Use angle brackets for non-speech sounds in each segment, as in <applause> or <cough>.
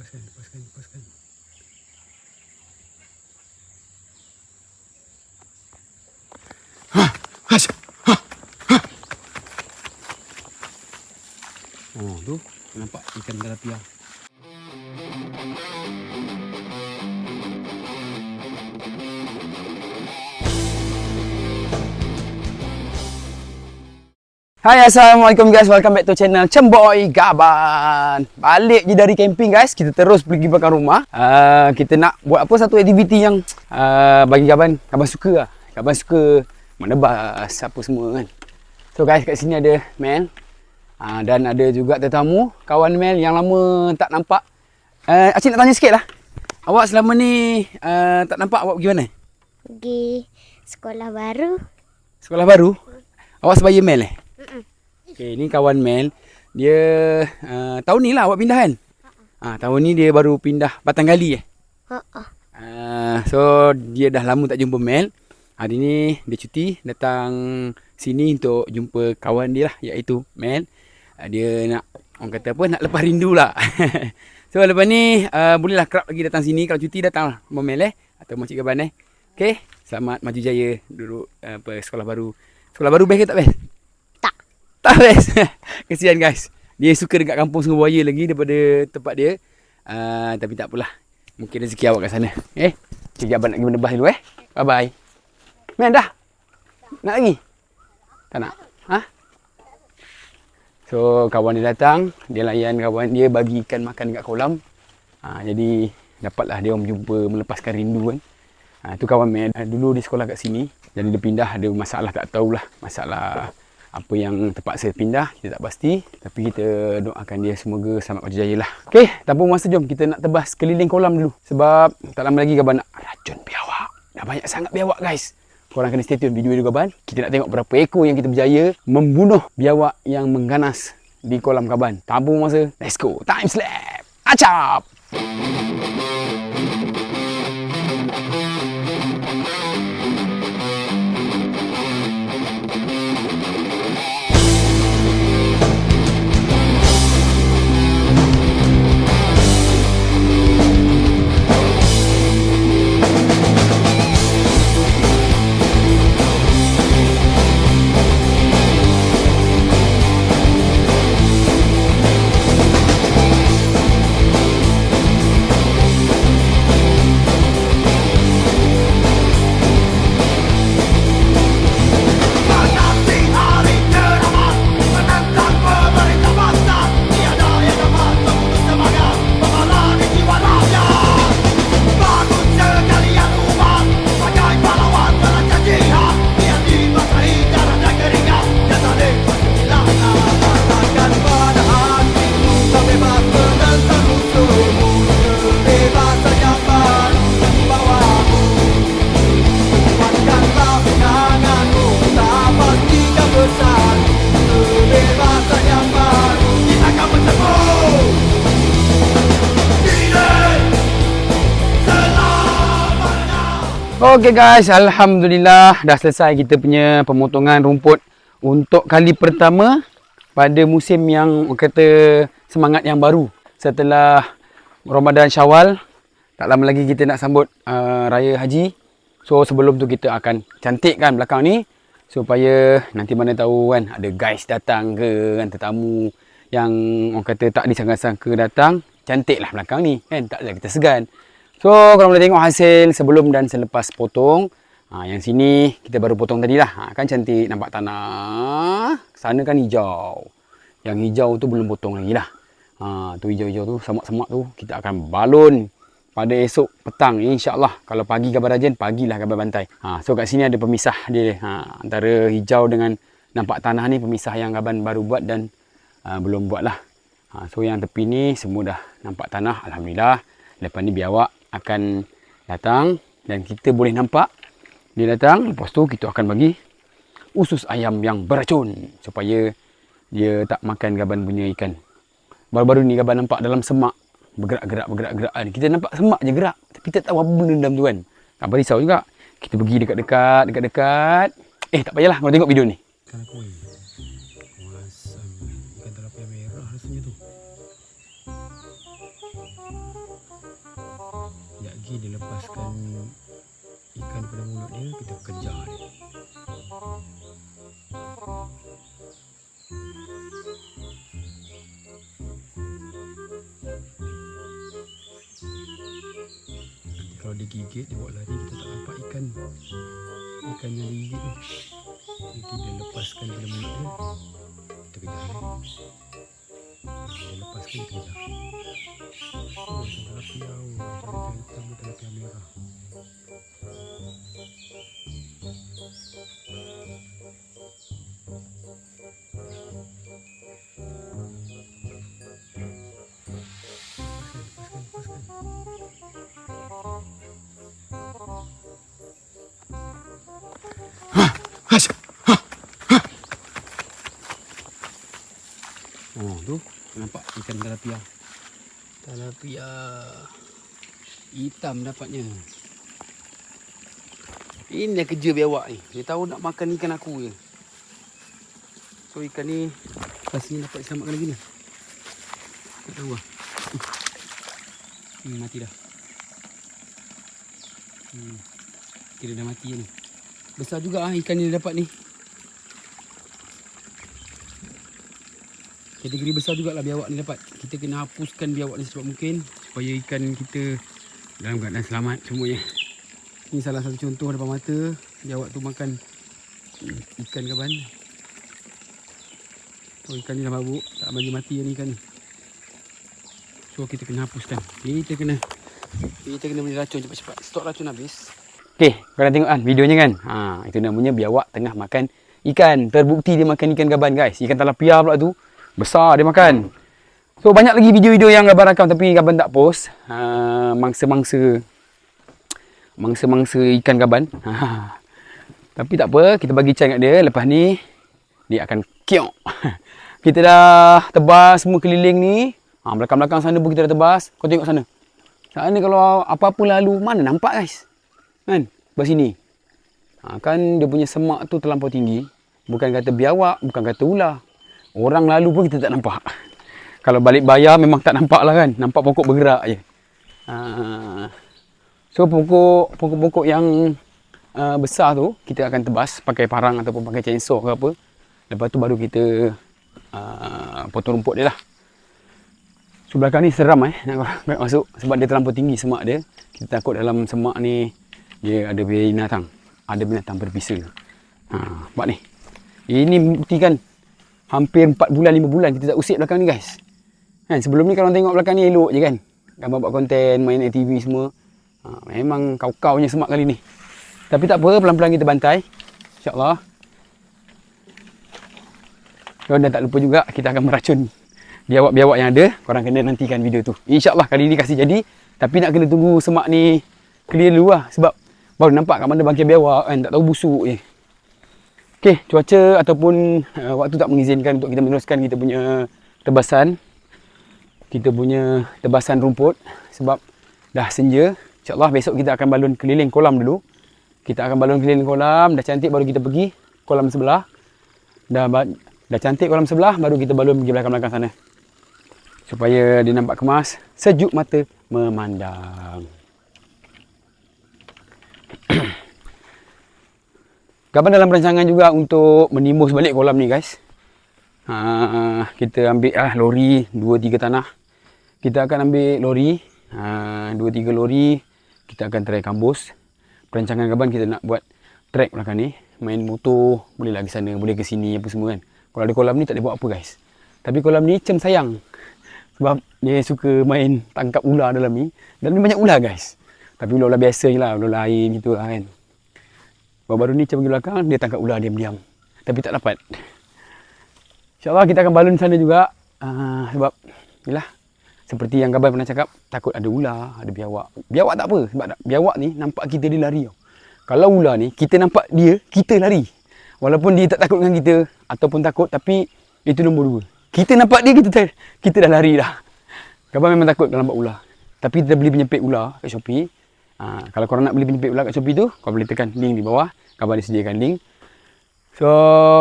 lepaskan, lepaskan, lepaskan. Ha, has, ha, ha. Oh, tu nampak ikan tilapia. Hai Assalamualaikum guys, welcome back to channel Cemboy Gaban. Balik je dari camping guys, kita terus pergi belakang rumah. Uh, Kita nak buat apa satu aktiviti yang uh, bagi Gaban, Gaban suka lah. Gaban suka menebas apa semua kan. So guys, kat sini ada Mel. Uh, Dan ada juga tetamu, kawan Mel yang lama tak nampak. Uh, Acik nak tanya sikit lah. Awak selama ni uh, tak nampak awak pergi mana? Pergi sekolah baru. Sekolah baru? Awak sebaya Mel eh? Okay, ni kawan Mel. Dia uh, tahun ni lah awak pindah kan? Ah, tahun ni dia baru pindah Batang Gali eh. Ha ah. Uh, so dia dah lama tak jumpa Mel. Hari ni dia cuti datang sini untuk jumpa kawan dia lah iaitu Mel. Uh, dia nak orang kata apa nak lepas rindu lah. <laughs> so lepas ni uh, bolehlah kerap lagi datang sini kalau cuti datang lah Mel eh atau Makcik Gaban eh. Okay, selamat maju jaya duduk uh, apa sekolah baru. Sekolah baru best ke tak best? Tak. <laughs> Best. Kesian guys. Dia suka dekat kampung Sungai Buaya lagi daripada tempat dia. Uh, tapi tak apalah. Mungkin rezeki awak kat sana. Eh? Cik Abang nak pergi menebas dulu eh. Bye bye. Man dah. Nak lagi? Tak nak. Ha? So kawan dia datang, dia layan kawan dia bagi ikan makan dekat kolam. Ha, jadi dapatlah dia orang jumpa melepaskan rindu kan. Ha, tu kawan Mel. Dulu dia sekolah kat sini. Jadi dia pindah ada masalah tak tahulah. Masalah apa yang terpaksa pindah kita tak pasti. Tapi kita doakan dia semoga selamat berjaya lah. Ok tanpa masa jom kita nak tebas keliling kolam dulu. Sebab tak lama lagi Gaban nak racun biawak. Dah banyak sangat biawak guys. Korang kena stay tune video ni Gaban. Kita nak tengok berapa ekor yang kita berjaya membunuh biawak yang mengganas di kolam Gaban. Tanpa masa let's go. Time slap. Acap Okay guys, Alhamdulillah. Dah selesai kita punya pemotongan rumput untuk kali pertama pada musim yang kata semangat yang baru. Setelah Ramadan Syawal tak lama lagi kita nak sambut uh, Raya Haji. So sebelum tu kita akan cantikkan belakang ni supaya nanti mana tahu kan ada guys datang ke kan tetamu yang orang kata tak disangka-sangka datang. Cantiklah belakang ni kan? Tak ada kita segan So korang boleh tengok hasil sebelum dan selepas potong. Ha, yang sini kita baru potong tadi lah. Ha, kan cantik nampak tanah. Sana kan hijau. Yang hijau tu belum potong lagi lah. Ha, tu hijau-hijau tu semak-semak tu kita akan balun pada esok petang insyaAllah. Kalau pagi gambar rajen, pagilah gambar bantai. Ha, so kat sini ada pemisah dia. Ha, antara hijau dengan nampak tanah ni pemisah yang Gaban baru buat dan uh, belum buat lah. Ha, so yang tepi ni semua dah nampak tanah. Alhamdulillah. Lepas ni biawak akan datang dan kita boleh nampak dia datang. Lepas tu kita akan bagi usus ayam yang beracun supaya dia tak makan gaban punya ikan. Baru-baru ni gaban nampak dalam semak bergerak-gerak bergerak-gerak. Kita nampak semak je gerak tapi tak tahu apa benda dalam tu kan. Tak apa risau juga. Kita pergi dekat-dekat, dekat-dekat. Eh tak payahlah kau tengok video ni. Ikan lagi dia lepaskan ikan pada mulut dia kita kejar dia. Nanti kalau dia gigit dia buat lari kita tak nampak ikan. Ikan yang dia gigit tu nanti dia lepaskan pada mulut dia kita kejar dia. Dia lepaskan, kita kejar. Oh, tilapia. Oh, Jari-jari hitam tu tilapia nampak ikan tilapia. Tilapia hitam dapatnya. Ini kerja biawak ni. Dia tahu nak makan ikan aku je. So ikan ni pastinya dapat selamatkan lagi ni. Tak tahu lah. Hmm, mati dah. Hmm. Kira dah mati ni. Besar juga ah ikan ni dapat ni. Kategori besar jugalah biawak ni dapat. Kita kena hapuskan biawak ni secepat mungkin supaya ikan kita dalam keadaan selamat semuanya. Ni salah satu contoh depan mata biawak tu makan ikan kaban. Oh ikan ni dah babuk, tak bagi mati ni ikan ni. So kita kena hapuskan. Kita kena kita kena beli racun cepat-cepat. Stok racun habis. Okey, korang tengok kan videonya kan. Ha, itu namanya biawak tengah makan ikan. Terbukti dia makan ikan gaban guys. Ikan talapia pula tu. Besar dia makan. So banyak lagi video-video yang gaban rakam tapi gaban tak post. Ha, mangsa-mangsa mangsa-mangsa ikan gaban. Ha. Tapi tak apa, kita bagi chance kat dia. Lepas ni dia akan kiok. <laughs> Kita dah tebas semua keliling ni. Ha, belakang-belakang sana pun kita dah tebas. Kau tengok sana. Sana kalau apa-apa lalu, mana nampak guys? Kan? Belah sini. Ha, kan dia punya semak tu terlampau tinggi. Bukan kata biawak, bukan kata ular. Orang lalu pun kita tak nampak. Kalau balik bayar memang tak nampak lah kan. Nampak pokok bergerak je. Ha, so pokok pokok-pokok yang uh, besar tu kita akan tebas pakai parang ataupun pakai chainsaw ke apa. Lepas tu baru kita uh, potong rumput dia lah. So belakang ni seram eh nak <laughs> masuk sebab dia terlampau tinggi semak dia. Kita takut dalam semak ni dia ada binatang. Ada binatang berbisa. Ha, nampak ni. Ini bukti kan hampir 4 bulan 5 bulan kita tak usik belakang ni guys. Kan sebelum ni kalau tengok belakang ni elok je kan. Gambar buat konten, main ATV semua. Ha, memang kau-kau punya semak kali ni. Tapi tak apa, pelan-pelan kita bantai. InsyaAllah. Dan tak lupa juga kita akan meracun biawak-biawak yang ada. Korang kena nantikan video tu. InsyaAllah kali ni kasih jadi. Tapi nak kena tunggu semak ni clear dulu lah. Sebab baru nampak kat mana bangkai biawak kan. Tak tahu busuk je. Okey, cuaca ataupun uh, waktu tak mengizinkan untuk kita meneruskan kita punya tebasan. Kita punya tebasan rumput. Sebab dah senja. InsyaAllah besok kita akan balun keliling kolam dulu. Kita akan balun keliling kolam. Dah cantik baru kita pergi kolam sebelah. Dah, dah cantik kolam sebelah baru kita balun pergi belakang-belakang sana. Supaya dia nampak kemas. Sejuk mata memandang. <clears throat> Gaban dalam perancangan juga untuk menimbus balik kolam ni guys. Ha, kita ambil ah lori 2 3 tanah. Kita akan ambil lori ha, 2 3 lori. Kita akan try kambus. Perancangan Gaban kita nak buat track belakang ni. Main motor boleh lagi sana, boleh ke sini apa semua kan. Kalau ada kolam ni tak boleh buat apa guys. Tapi kolam ni cem sayang. Sebab dia suka main tangkap ular dalam ni. Dan ni banyak ular guys. Tapi ular-ular biasa je lah, ular lain gitu lah kan. Baru-baru ni macam pergi belakang, dia tangkap ular diam-diam. Tapi tak dapat. InsyaAllah kita akan balun sana juga. Uh, sebab, yelah. Seperti yang Gaban pernah cakap, takut ada ular, ada biawak. Biawak tak apa. Sebab tak, biawak ni nampak kita dia lari. Kalau ular ni, kita nampak dia, kita lari. Walaupun dia tak takut dengan kita, ataupun takut, tapi itu nombor dua. Kita nampak dia, kita, kita dah lari dah. Gaban memang takut kalau nampak ular. Tapi kita beli penyepit ular kat Shopee. Ha, kalau korang nak beli penyepit ular kat Shopee tu, korang boleh tekan link di bawah. Gaban dia sediakan link. So,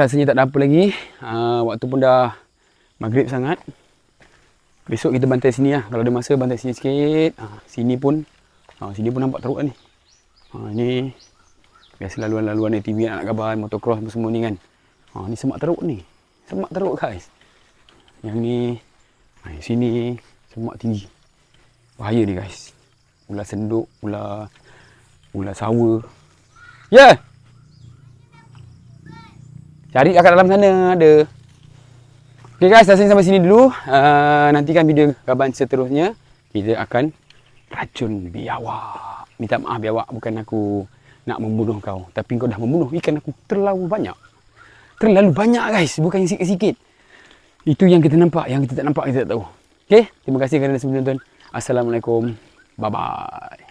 rasanya tak ada apa lagi. Ha, waktu pun dah maghrib sangat. Besok kita bantai sini lah. Kalau ada masa, bantai sini sikit. Ha, sini pun, ha, sini pun nampak teruk lah ni. Ha, ni Biasa laluan-laluan ATV anak gaban, motocross apa semua ni kan. Ha, ni semak teruk ni. Semak teruk guys. Yang ni, ha, sini semak tinggi. Bahaya ni guys. Ular senduk, ular ular sawa. Ya. Yeah! Cari kat dalam sana ada. Okay guys, dah sampai sini dulu. Uh, nantikan video gaban seterusnya. Kita akan racun biawak. Minta maaf biawak, bukan aku nak membunuh kau. Tapi kau dah membunuh ikan aku terlalu banyak. Terlalu banyak guys, bukan sikit-sikit. Itu yang kita nampak, yang kita tak nampak kita tak tahu. Okay, terima kasih kerana semua menonton. Assalamualaikum. 拜拜。